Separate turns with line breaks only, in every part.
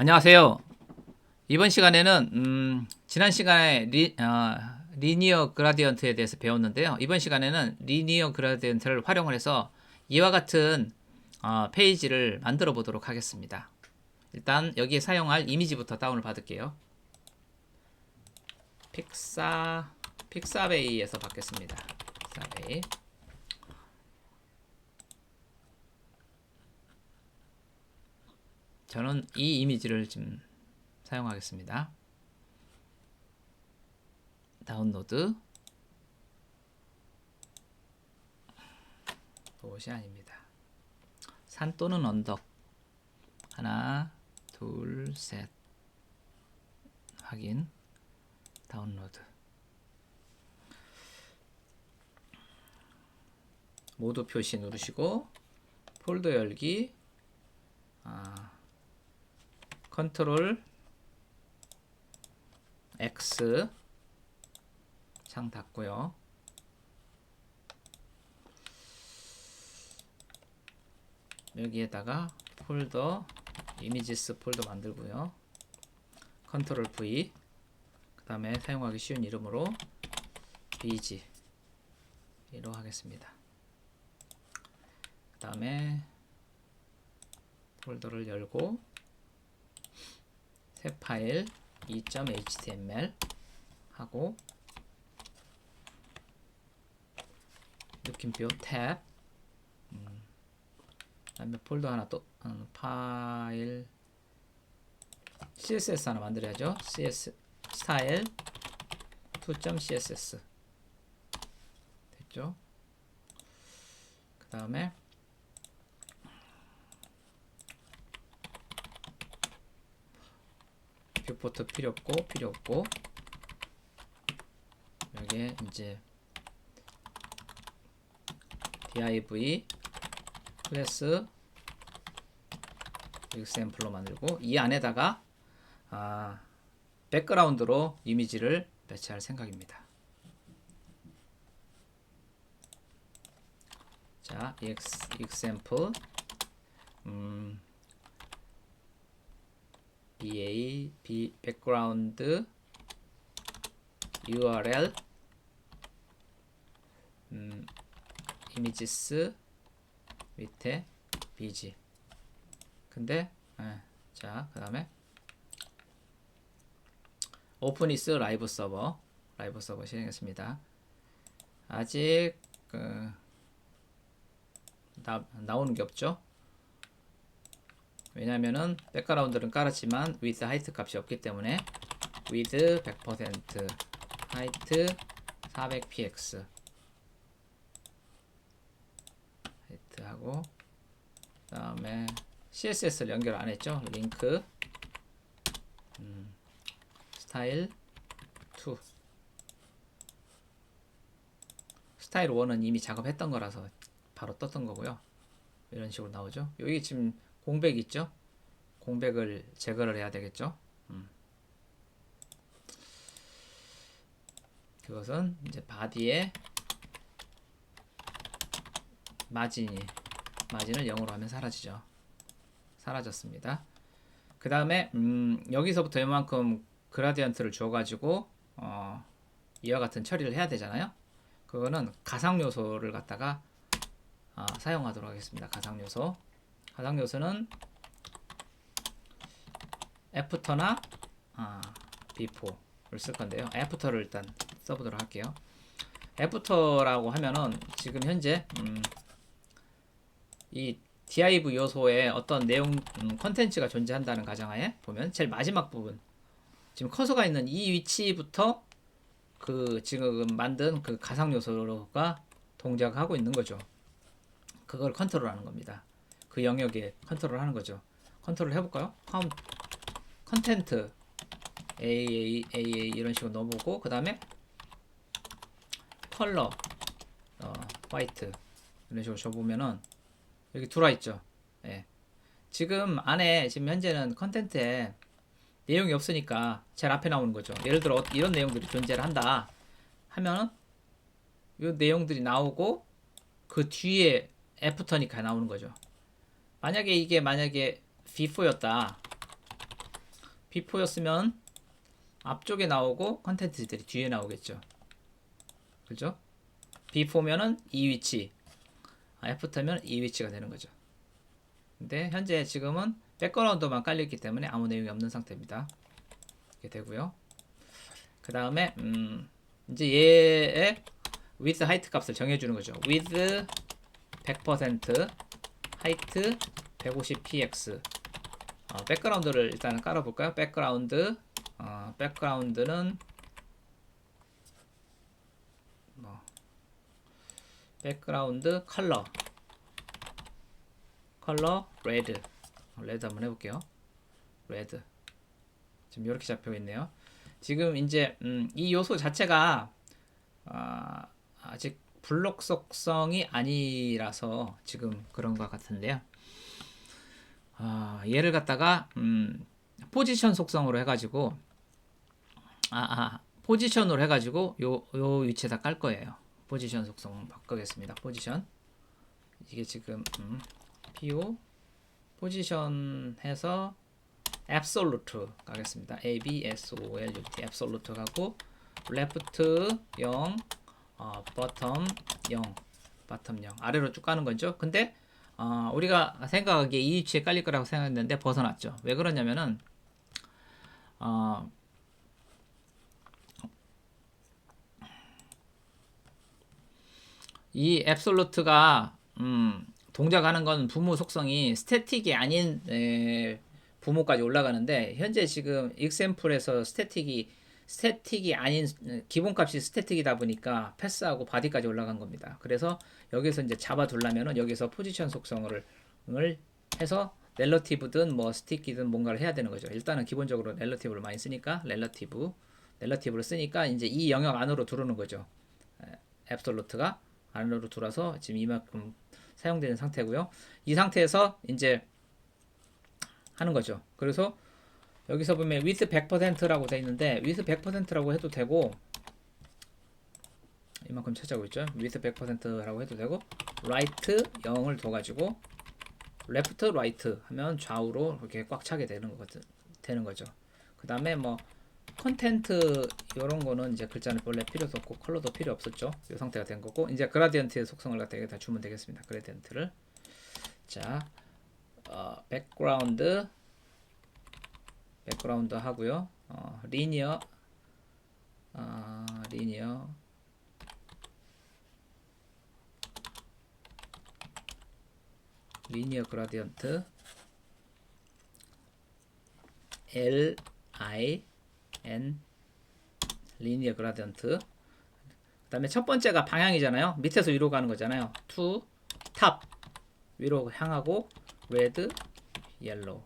안녕하세요. 이번 시간에는 음, 지난 시간에 리, 어, 리니어 그라디언트에 대해서 배웠는데요. 이번 시간에는 리니어 그라디언트를 활용을 해서 이와 같은 어, 페이지를 만들어 보도록 하겠습니다. 일단 여기에 사용할 이미지부터 다운을 받을게요. 픽사 픽사베이에서 받겠습니다. 픽사베이. 저는 이 이미지를 지금 사용하겠습니다. 다운로드. 그것이 아닙니다. 산 또는 언덕. 하나 둘 셋. 확인. 다운로드. 모두 표시 누르시고 폴더 열기. 아, 컨트롤 X 창 닫고요. 여기에다가 폴더 이미지스 폴더 만들고요. 컨트롤 V 그 다음에 사용하기 쉬운 이름으로 BG 로 하겠습니다. 그 다음에 폴더를 열고 새 파일 2.html 하고 느낌표 탭. 음, 그다음에 폴더 하나 또 음, 파일 css 하나 만들어야죠. cs 스타일 2.css 됐죠? 그 다음에 뷰포트 필요 없고 필요 없고 여기에 이제 div 클래스 example로 만들고 이 안에다가 아, 백그라운드로 이미지를 배치할 생각입니다. 자, ex, example 음, ba b background url 음, images 밑에 bg 근데 예, 자그 다음에 오픈이스 라이브 서버 라이브 서버 실행했습니다. 아직 그, 나, 나오는 게 없죠 왜냐면은 백그라운드는 깔았지만 with height 값이 없기 때문에 with 100% height 400px height 하고 그 다음에 css를 연결 안 했죠? 링크 음, 스타일 2 스타일 1은 이미 작업했던 거라서 바로 떴던 거고요. 이런 식으로 나오죠. 여기 지금 공백 있죠? 공백을 제거를 해야 되겠죠? 음. 그것은 이제 바디에 마진이 마진을 0으로 하면 사라지죠. 사라졌습니다. 그 다음에 음, 여기서부터 이만큼 그라디언트를 줘가지고 어, 이와 같은 처리를 해야 되잖아요. 그거는 가상 요소를 갖다가 어, 사용하도록 하겠습니다. 가상 요소. 가상 요소는 애프터나 아, 비포를 쓸 건데요. 애프터를 일단 써보도록 할게요. 애프터라고 하면은 지금 현재 음, 이 div 요소에 어떤 내용 음, 컨텐츠가 존재한다는 가정하에 보면 제일 마지막 부분 지금 커서가 있는 이 위치부터 그 지금 만든 그 가상 요소가 동작하고 있는 거죠. 그걸 컨트롤하는 겁니다. 그 영역에 컨트롤 하는 거죠. 컨트롤 해볼까요? 카운 컨텐트 AA AA 이런 식으로 넣어보고 그 다음에 컬러 어, 화이트 이런 식으로 줘보면은 여기 들어와 있죠. 예. 지금 안에 지금 현재는 컨텐트에 내용이 없으니까 제일 앞에 나오는 거죠. 예를 들어 이런 내용들이 존재를 한다 하면은 이 내용들이 나오고 그 뒤에 애프터니까 나오는 거죠. 만약에 이게 만약에 before였다. 비포였으면 앞쪽에 나오고 컨텐츠들이 뒤에 나오겠죠. 그죠? 비포면은 이 위치, 애프터면 이 위치가 되는 거죠. 근데 현재 지금은 백그라운드만 깔려있기 때문에 아무 내용이 없는 상태입니다. 이렇게 되고요. 그 다음에 음, 이제 얘의 width height 값을 정해주는 거죠. width 100% height 150px 어, 백그라운드를 일단 깔아볼까요? 백그라운드 어, 백그라운드는 뭐 백그라운드 컬러 컬러 레드 레드 한번 해볼게요. 레드 지금 이렇게 잡혀 있네요. 지금 이제 음, 이 요소 자체가 아, 아직 블록 속성이 아니라서 지금 그런 것 같은데요. 아, 얘를 갖다가 음, 포지션 속성으로 해가지고 아, 아 포지션으로 해가지고 요, 요 위치에다 깔 거예요. 포지션 속성 바꾸겠습니다. 포지션 이게 지금 음, PO 포지션 해서 absolute 가겠습니다. A B S O L U T absolute 가고 left 0 어, bottom 0 bottom 0 아래로 쭉 가는 거죠. 근데 어, 우리가 생각하기에 이 위치에 깔릴 거라고 생각했는데 벗어났죠. 왜 그러냐면은 어, 이 앱솔루트가 음, 동작하는 건 부모 속성이 스태틱이 아닌 에, 부모까지 올라가는데 현재 지금 익샘플에서 스태틱이 스태틱이 아닌 기본값이 스태틱이다 보니까 패스하고 바디까지 올라간 겁니다. 그래서 여기서 이제 잡아두려면은 여기서 포지션 속성을 을 해서 렐러티브든 뭐 스티키든 뭔가를 해야 되는 거죠. 일단은 기본적으로 렐러티브를 많이 쓰니까 렐러티브 렐러티브를 쓰니까 이제 이 영역 안으로 들어오는 거죠. 앱솔루트가 안으로 들어와서 지금 이만큼 사용되는 상태고요. 이 상태에서 이제 하는 거죠. 그래서 여기서 보면 with 100%라고 돼 있는데 with 100%라고 해도 되고 이만큼 찾아오고 있죠. with 100%라고 해도 되고 right 0을 둬 가지고 left right 하면 좌우로 이렇게 꽉 차게 되는 거거든 되는 거죠. 그 다음에 뭐 컨텐트 이런 거는 이제 글자는 원래 필요도 없고 컬러도 필요 없었죠. 이 상태가 된 거고 이제 그라디언트의 속성을 갖다 여기다 주면 되겠습니다. 그라디언트를 자 어, 백그라운드 백그라운드 하고요. 어, 리니어. 어, 리니어. 리니어 그라디언트. L I N. 리니어 그라디언트. 그 다음에 첫 번째가 방향이잖아요. 밑에서 위로 가는 거잖아요. to top 위로 향하고 red yellow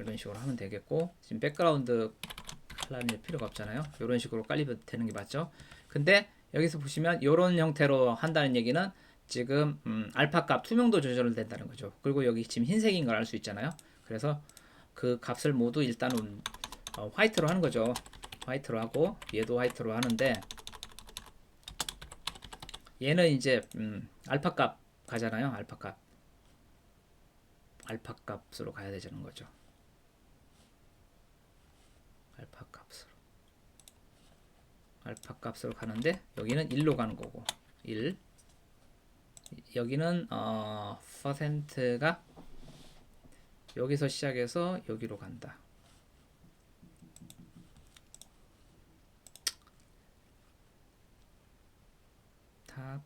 이런 식으로 하면 되겠고 지금 백그라운드 컬러는 필요가 없잖아요. 이런 식으로 깔리면 되는 게 맞죠. 근데 여기서 보시면 이런 형태로 한다는 얘기는 지금 음, 알파 값 투명도 조절을 된다는 거죠. 그리고 여기 지금 흰색인 걸 알 수 있잖아요. 그래서 그 값을 모두 일단 은 어, 화이트로 하는 거죠. 화이트로 하고 얘도 화이트로 하는데 얘는 이제 음, 알파 값 가잖아요. 알파 값 알파 값으로 가야 되는 거죠. 알파 값으로. 알파 값으로 가는데 여기는 1로 가는 거고. 1 여기는 어 퍼센트가 여기서 시작해서 여기로 간다. 탑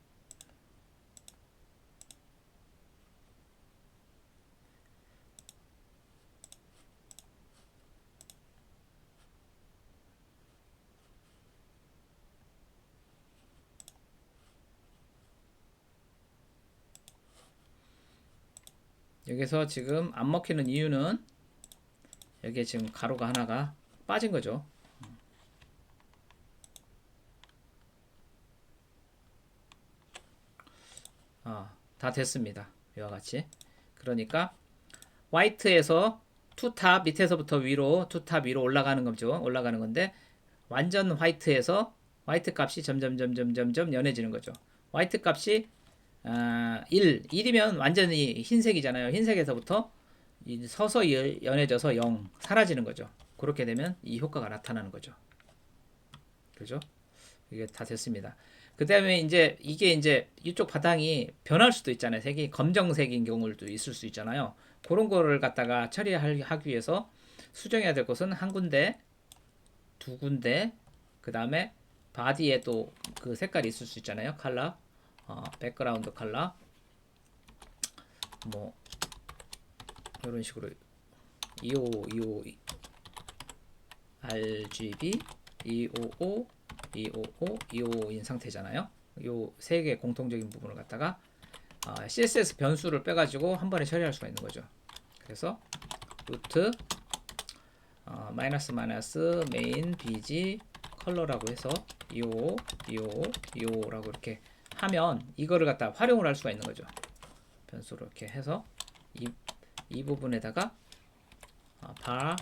여기서 지금 안 먹히는 이유는 여기에 지금 가로가 하나가 빠진 거죠. 아, 다 됐습니다. 이와 같이. 그러니까 화이트에서 투탑 밑에서부터 위로 투탑 위로 올라가는 거죠. 올라가는 건데 완전 화이트에서 화이트 값이 점점 점점 점점 연해지는 거죠. 화이트 값이 아, 1, 1이면 완전히 흰색이잖아요. 흰색에서부터 이 서서 연- 연해져서 0 사라지는 거죠. 그렇게 되면 이 효과가 나타나는 거죠. 그죠? 이게 다 됐습니다. 그 다음에 이제 이게 이제 이쪽 바탕이 변할 수도 있잖아요. 색이 검정색인 경우도 있을 수 있잖아요. 그런 거를 갖다가 처리하기 위해서 수정해야 될 것은 한 군데, 두 군데, 그 다음에 바디에 또 그 색깔이 있을 수 있잖아요. 컬러, 어, 백그라운드 컬러, 뭐 이런 식으로 25, 25, RGB, 255, 255, 255인 상태잖아요. 요 세개 공통적인 부분을 갖다가 아, CSS 변수를 빼가지고 한 번에 처리할 수가 있는 거죠. 그래서 루트 어, 마이너스 마이너스 메인 bg 컬러라고 해서 255, 255, 255라고 이렇게 하면 이거를 갖다 활용을 할 수가 있는 거죠. 변수로 이렇게 해서 이, 이 부분에다가 아, 바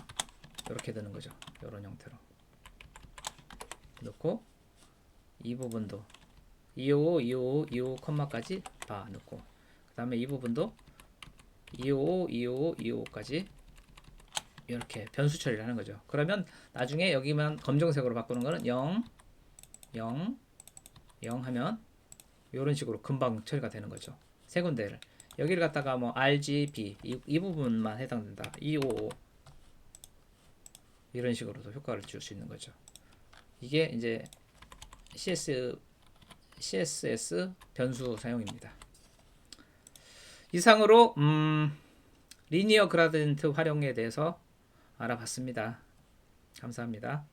이렇게 되는 거죠. 이런 형태로 넣고 이 부분도 255, 255, 255 컴마까지 바 넣고 그 다음에 이 부분도 255, 255, 255까지 이렇게 변수 처리를 하는 거죠. 그러면 나중에 여기만 검정색으로 바꾸는 거는 0, 0, 0 하면 이런 식으로 금방 처리가 되는 거죠. 세 군데를 여기를 갖다가 뭐 RGB 이, 이 부분만 해당된다. 255 이런 식으로도 효과를 줄 수 있는 거죠. 이게 이제 CS CSS 변수 사용입니다. 이상으로 음, 리니어 그라디언트 활용에 대해서 알아봤습니다. 감사합니다.